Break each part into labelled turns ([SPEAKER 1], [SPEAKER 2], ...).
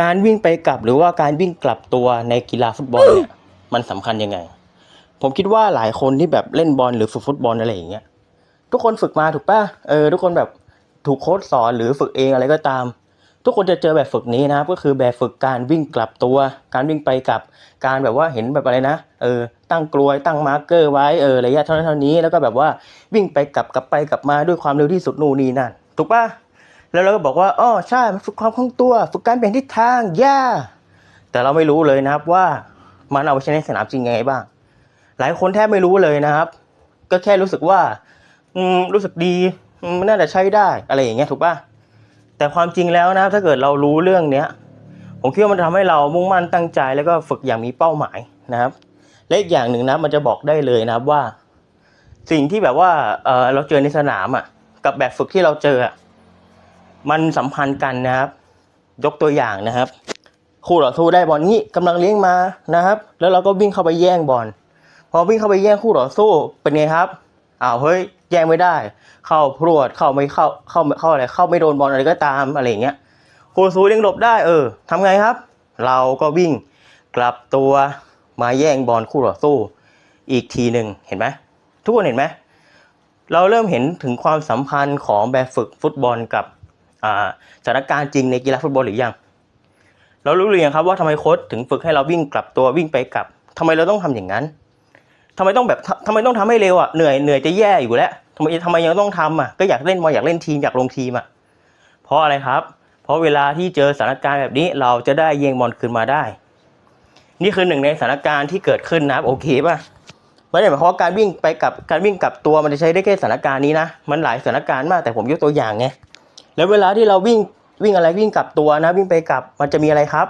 [SPEAKER 1] การวิ่งไปกลับหรือว่าการวิ่งกลับตัวในกีฬาฟุตบอลเนี่ยมันสำคัญยังไง ผมคิดว่าหลายคนที่แบบเล่นบอลหรือฝึกฟุตบอลอะไรอย่างเงี้ยทุกคนฝึกมาถูกป่ะเออทุกคนแบบถูกโค้ชสอนหรือฝึกเองอะไรก็ตาม ทุกคนจะเจอแบบฝึกนี้นะครับก็คือแบบฝึกการวิ่งกลับตัว การวิ่งไปกลับ การแบบว่าเห็นแบบอะไรนะเออตั้งกลวยตั้งมาร์กเกอร์ไว้เออระยะเท่านั้นเท่านี้แล้วก็แบบว่าวิ่งไปกลับกลับไปกลับมาด้วยความเร็วที่สุดนู่นนี่นั่นถูกป่ะ แล้วเราก็บอกว่าอ๋อใช่มันฝึกความคล่องตัว ฝึกการเปลี่ยนทิศทางย่าแต่เราไม่รู้เลยนะครับว่ามันเอาไปใช้ในสนามจริงยังไงบ้าง หลายคนแทบไม่รู้เลยนะครับ ก็แค่รู้สึกว่าอืมรู้สึกดีมันน่าจะใช้ได้อะไรอย่างเงี้ยถูกป่ะแต่ความจริงแล้วนะถ้าเกิดเรารู้เรื่องเนี้ยผมคิดว่ามันทำให้เรามุ่งมั่นตั้งใจแล้วก็ฝึกอย่างมีเป้าหมายนะครับ และอีกอย่างหนึ่งนะมันจะบอกได้เลยนะครับว่า สิ่งที่แบบว่าเออเราเจอในสนามอะ กับแบบฝึกที่เราเจออะ มันสัมพันธ์กันนะครับ ยกตัวอย่างนะครับ คู่ต่อสู้ได้บอลนี้กำลังเลี้ยงมานะครับ แล้วเราก็วิ่งเข้าไปแย่งบอลพอวิ่งเข้าไปแย่งคู่ต่อสู้เป็นไงครับอ้าวเฮ้ยแย่งไม่ได้ เข้าพรวดเข้าไม่เข้าเข้าเข้าอะไรเข้าไม่โดนบอลอะไรก็ตามอะไรเงี้ยคู่ต่อสู้เลี้ยงหลบได้เออทำไงครับ เราก็วิ่งกลับตัวมาแย่งบอลคู่ต่อสู้อีกทีหนึ่งเห็นไหมทุกคนเห็นไหมเราเริ่มเห็นถึงความสัมพันธ์ของแบบฝึกฟุตบอลกับ สถานการณ์จริงในกีฬาฟุตบอลหรือยัง เรารู้หรือยังครับว่าทำไมโค้ชถึงฝึกให้เราวิ่งกลับตัววิ่งไปกลับทำไมเราต้องทำอย่างนั้นทำไมต้องแบบทำทำไมต้องทำให้เร็วอะเหนื่อยเหนื่อยจะแย่อยู่แล้วทำไมทำไมยังต้องทำอะก็อยากเล่นบอลอยากเล่นทีมอยากลงทีมอะเพราะอะไรครับ เพราะเวลาที่เจอสถานการณ์แบบนี้เราจะได้เยงบอลคืนมาได้ นี่คือหนึ่งในสถานการณ์ที่เกิดขึ้นนะครับโอเคป่ะไม่ได้หมายความว่าการวิ่งไปกับการวิ่งกลับตัวมันจะใช้ได้แค่สถานการณ์นี้นะ มันหลายสถานการณ์มากแต่ผมยกตัวอย่างไง แล้วเวลาที่เราวิ่งวิ่งอะไรวิ่งกลับตัวนะวิ่งไปกลับมันจะมีอะไรครับ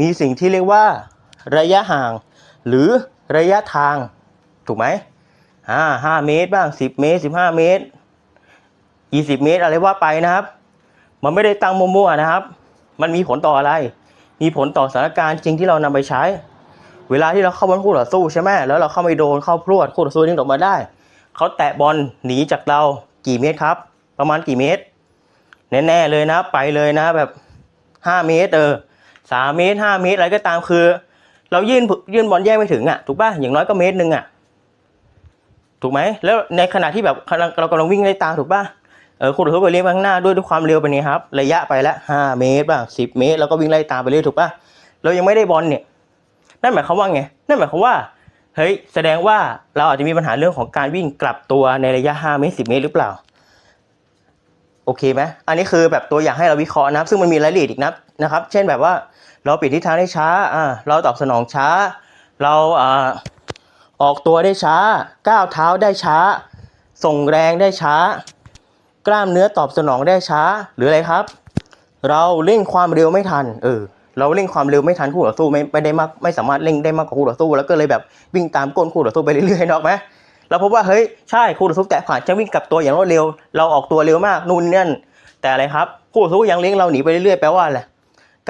[SPEAKER 1] มีสิ่งที่เรียกว่า ระยะห่าง หรือระยะทางถูกไหมอ่าห้าเมตรบ้างสิบเมตรสิบห้าเมตรยี่สิบเมตรอะไรว่าไปนะครับ มันไม่ได้ตั้งมั่วๆนะครับ มันมีผลต่ออะไร มีผลต่อสถานการณ์จริงที่เรานำไปใช้ เวลาที่เราเข้าบอลคู่ต่อสู้ใช่ไหมแล้วเราเข้าไม่โดนเข้าพรวดคู่ต่อสู้นิ่งออกมาได้เขาแตะบอลหนีจากเรากี่เมตรครับ ประมาณกี่เมตร แน่ ๆ เลยนะไปเลยนะแบบห้าเมตรเออสามเมตรห้าเมตรอะไรก็ตามคือ เรายื่นยื่นบอลแย่งไม่ถึงอะถูกป่ะอย่างน้อยก็เมตรหนึ่งอะถูกไหมแล้วในขณะที่แบบเรากำลังวิ่งไล่ตามถูกป่ะเออคุณถือไปเลี้ยงข้างหน้าด้วยด้วยความเร็วไปนี้ครับ ระยะไปแล้วห้าเมตรบ้างสิบเมตร แล้วก็วิ่งไล่ตามไปเรื่อยถูกป่ะเรายังไม่ได้บอลเนี่ยนั่นหมายความว่าไงนั่นหมายความว่าเฮ้ยแสดงว่าเราอาจจะมีปัญหาเรื่องของการวิ่งกลับตัวในระยะห้าเมตรสิบเมตรหรือเปล่า โอเคไหมอันนี้คือแบบตัวอย่างให้เราวิเคราะห์นะครับ ซึ่งมันมีรายละเอียดอีกนะนะครับ เช่นแบบว่าเราปลี่ยนทิศทางได้ช้าอ่าเราตอบสนองช้า เราอ่าออกตัวได้ช้า ก้าวเท้าได้ช้า ส่งแรงได้ช้า กล้ามเนื้อตอบสนองได้ช้า หรืออะไรครับ เราเร่งความเร็วไม่ทัน เออ เราเร่งความเร็วไม่ทันคู่ต่อสู้ไม่ไม่ได้มากไม่สามารถเร่งได้มากกว่าคู่ต่อสู้ แล้วก็เลยแบบวิ่งตามก้นคู่ต่อสู้ไปเรื่อยๆนอกไหม เราพบว่าเฮ้ยใช่คู่ต่อสู้แตะผ่านจะวิ่งกลับตัวอย่างรวดเร็ว เราออกตัวเร็วมากนู่นนี่นั่นแต่อะไรครับคู่ต่อสู้ยังเลี้ยงเราหนีไปเรื่อยๆแปลว่าอะไร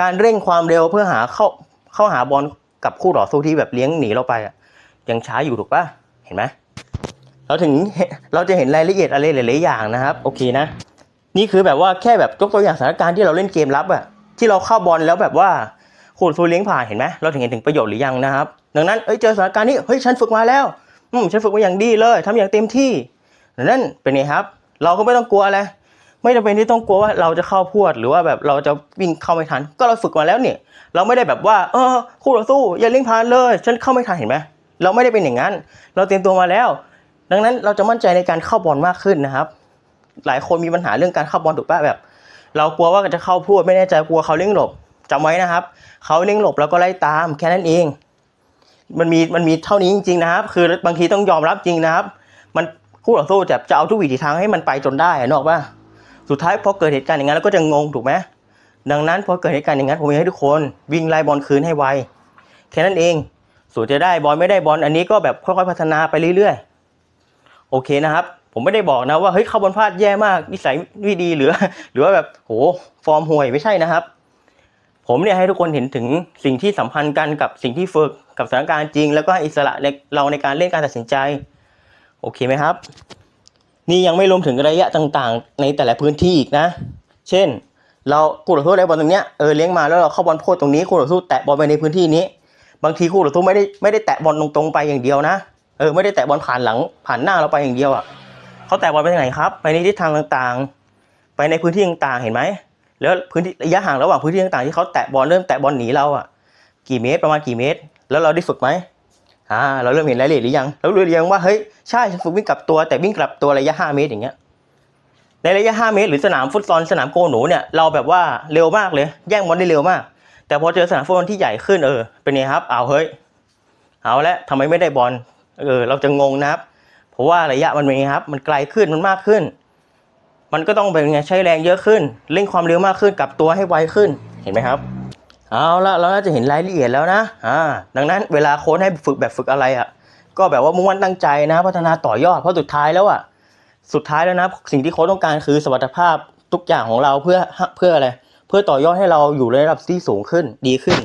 [SPEAKER 1] การเร่งความเร็วเพื่อหาเข้าเข้าหาบอลกับคู่ต่อสู้ที่แบบเลี้ยงหนีเราไปอะยังช้าอยู่ถูกปะเห็นไหมเราถึงเราจะเห็นรายละเอียดอะไรหลายๆอย่างนะครับ โอเคนะ นี่คือแบบว่าแค่แบบยกตัวอย่างสถานการณ์ที่เราเล่นเกมรับอะที่เราเข้าบอลแล้วแบบว่าคู่ต่อสู้เลี้ยงผ่านเห็นไหมเราถึงเห็นถึงประโยชน์หรือยังนะครับ ดังนั้นเอ้ยเจอสถานการณ์นี้เฮ้ยฉันฝึกมาแล้ว อืมฉันฝึกมาอย่างดีเลยทำอย่างเต็มที่นั้นเป็นไงครับ เราก็ไม่ต้องกลัวอะไรไม่จำเป็นที่ต้องกลัวว่าเราจะเข้าพวด หรือว่าแบบเราจะวิ่งเข้าไม่ทัน ก็เราฝึกมาแล้วเนี่ย เราไม่ได้แบบว่า เออคู่ต่อสู้อย่าเล่งผ่านเลย ฉันเข้าไม่ทันเห็นไหมเราไม่ได้เป็นอย่างนั้น เราเตรียมตัวมาแล้ว ดังนั้นเราจะมั่นใจในการเข้าบอลมากขึ้นนะครับ หลายคนมีปัญหาเรื่องการเข้าบอลถูกปะแบบ เรากลัวว่าจะเข้าพวดไม่แน่ใจกลัวเขาเล่งหลบจำไว้นะครับ เขาเล่งหลบแล้วก็ไล่ตามแค่นั้นเอง มันมีมันมีเท่านี้จริงๆนะครับ คือบางทีต้องยอมรับจริงนะครับ มันคู่ต่อสู้จะจะเอาทุกวิถีทางให้มันไปจนได้นอกป่ะสุดท้ายพอเกิดเหตุการณ์อย่างนั้นแล้วก็จะงงถูกไหมดังนั้นพอเกิดเหตุการณ์อย่างนั้นผมอยากให้ทุกคนวิ่งไล่บอลคืนให้ไวแค่นั้นเองส่วนจะได้บอลไม่ได้บอลอันนี้ก็แบบค่อยๆพัฒนาไปเรื่อยๆโอเคนะครับ ผมไม่ได้บอกนะว่าเฮ้ยเข้าบอลพลาดแย่มากนิสัยไม่ดีหรือ หรือว่าแบบโหฟอร์มห่วยไม่ใช่นะครับ ผมเนี่ยให้ทุกคนเห็นถึงสิ่งที่สัมพันธ์กันกับสิ่งที่ฝึกกับสถานการณ์จริง แล้วก็อิสระเราในการเล่นการตัดสินใจ โอเคไหมครับ นี่ยังไม่รวมถึงระยะต่างๆ ในแต่ละพื้นที่อีกนะ เช่น เราคู่ต่อสู้ได้บอลตรงเนี้ยเออเลี้ยงมาแล้วเราเข้าบอลโพดตรงนี้คู่ต่อสู้แตะบอลไปในพื้นที่นี้ บางทีคู่ต่อสู้ไม่ได้ไม่ได้แตะบอลตรงๆไปอย่างเดียวนะเออไม่ได้แตะบอลผ่านหลังผ่านหน้าเราไปอย่างเดียวอะเขาแตะบอลไปทางไหนครับ ไปในทิศทางต่างๆ ไปในพื้นที่ต่างๆเห็นไหม แล้วพื้นที่ระยะห่างระหว่างพื้นที่ต่างๆที่เขาแตะบอลเริ่มแตะบอลหนีเราอะกี่เมตรประมาณกี่เมตร แล้วเราได้ฝึกไหมอ่าเราเริ่มเห็นรายละเอียดหรือยังเรารู้หรือยังว่าเฮ้ยใช่ฉันฝึกวิ่งกลับตัวแต่วิ่งกลับตัวระยะ 5 เมตรอย่างเงี้ยในระยะ 5 เมตร หรือสนามฟุตซอลสนามโกหนูเนี่ยเราแบบว่าเร็วมากเลยแย่งบอลได้เร็วมาก แต่พอเจอสนามฟุตบอลที่ใหญ่ขึ้นเออเป็นไงครับเอาเฮ้ยเอาละทำไมไม่ได้บอลเออเราจะงงนะครับ เพราะว่าระยะมันเป็นไงครับ มันไกลขึ้นมันมากขึ้น มันก็ต้องเป็นไงใช้แรงเยอะขึ้นเร่งความเร็วมากขึ้นกลับตัวให้ไวขึ้นเห็นไหมครับ เอาละเราน่าจะเห็นรายละเอียดแล้วนะอ่าดังนั้นเวลาโค้ชให้ฝึกแบบฝึกอะไรอะก็แบบว่ามุ่งมั่นตั้งใจนะ พัฒนาต่อยอดเพราะสุดท้ายแล้วอะสุดท้ายแล้วนะ สิ่งที่โค้ชต้องการคือสมรรถภาพทุกอย่างของเราเพื่อเพื่ออะไรเพื่อต่อยอดให้เราอยู่ในระดับที่สูงขึ้นดีขึ้น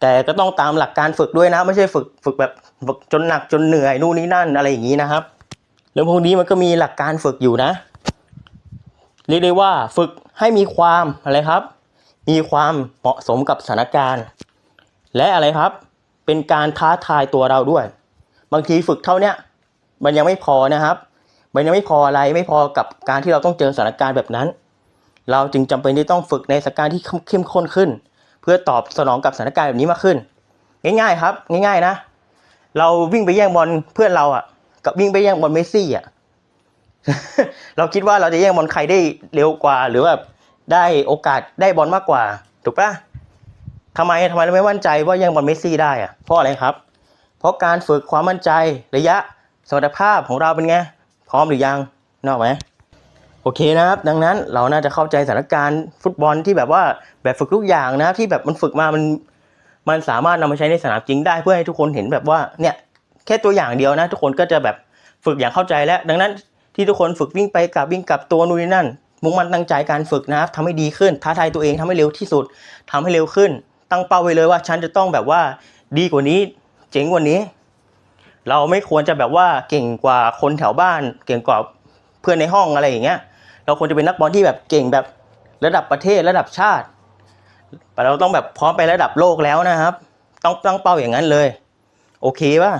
[SPEAKER 1] แต่ก็ต้องตามหลักการฝึกด้วยนะ ไม่ใช่ฝึกฝึกแบบฝึกจนหนักจนเหนื่อยนู่นนี่นั่นอะไรอย่างนี้นะครับเรื่องพวกนี้มันก็มีหลักการฝึกอยู่นะ เรียกได้ว่าฝึกให้มีความอะไรครับ มีความเหมาะสมกับสถานการณ์ และอะไรครับ เป็นการท้าทายตัวเราด้วย บางทีฝึกเท่าเนี้ยมันยังไม่พอนะครับ มันยังไม่พออะไรไม่พอกับการที่เราต้องเจอสถานการณ์แบบนั้น เราจึงจำเป็นที่ต้องฝึกในสถานการณ์ที่เข้มข้นขึ้น เพื่อตอบสนองกับสถานการณ์แบบนี้มากขึ้น ง่ายๆครับ ง่ายๆนะ เราวิ่งไปแย่งบอลเพื่อนเราอะ กับวิ่งไปแย่งบอลเมสซี่อะ เราคิดว่าเราจะแย่งบอลใครได้เร็วกว่า หรือว่าได้โอกาสได้บอลมากกว่า ถูกปะทำไมทำไมเราไม่มั่นใจว่าแย่งบอลเมสซี่ได้อะเพราะอะไรครับ เพราะการฝึกความมั่นใจระยะสมรรถภาพของเราเป็นไงพร้อมหรือยังนอกไหมโอเคนะครับ ดังนั้นเราน่าจะเข้าใจสถานการณ์ฟุตบอลที่แบบว่าแบบฝึกทุกอย่างนะที่แบบมันฝึกมามันมันสามารถนำมาใช้ในสนามจริงได้เพื่อให้ทุกคนเห็นแบบว่าเนี่ยแค่ตัวอย่างเดียวนะ ทุกคนก็จะแบบฝึกอย่างเข้าใจแล้ว ดังนั้น ที่ทุกคนฝึกวิ่งไปกลับวิ่งกลับตัวนู่นนี่นั่น มุ่งมั่นตั้งใจการฝึกนะครับทำให้ดีขึ้น ท้าทายตัวเองทำให้เร็วที่สุดทำให้เร็วขึ้น ตั้งเป้าไว้เลยว่าฉันจะต้องแบบว่าดีกว่านี้ เจ๋งกว่านี้ เราไม่ควรจะแบบว่าเก่งกว่าคนแถวบ้าน เก่งกว่าเพื่อนในห้องอะไรอย่างเงี้ย เราควรจะเป็นนักบอลที่แบบเก่งแบบระดับประเทศระดับชาติ แต่เราต้องแบบพร้อมไประดับโลกแล้วนะครับ ต้องตั้งเป้าอย่างนั้นเลย โอเคป่ะ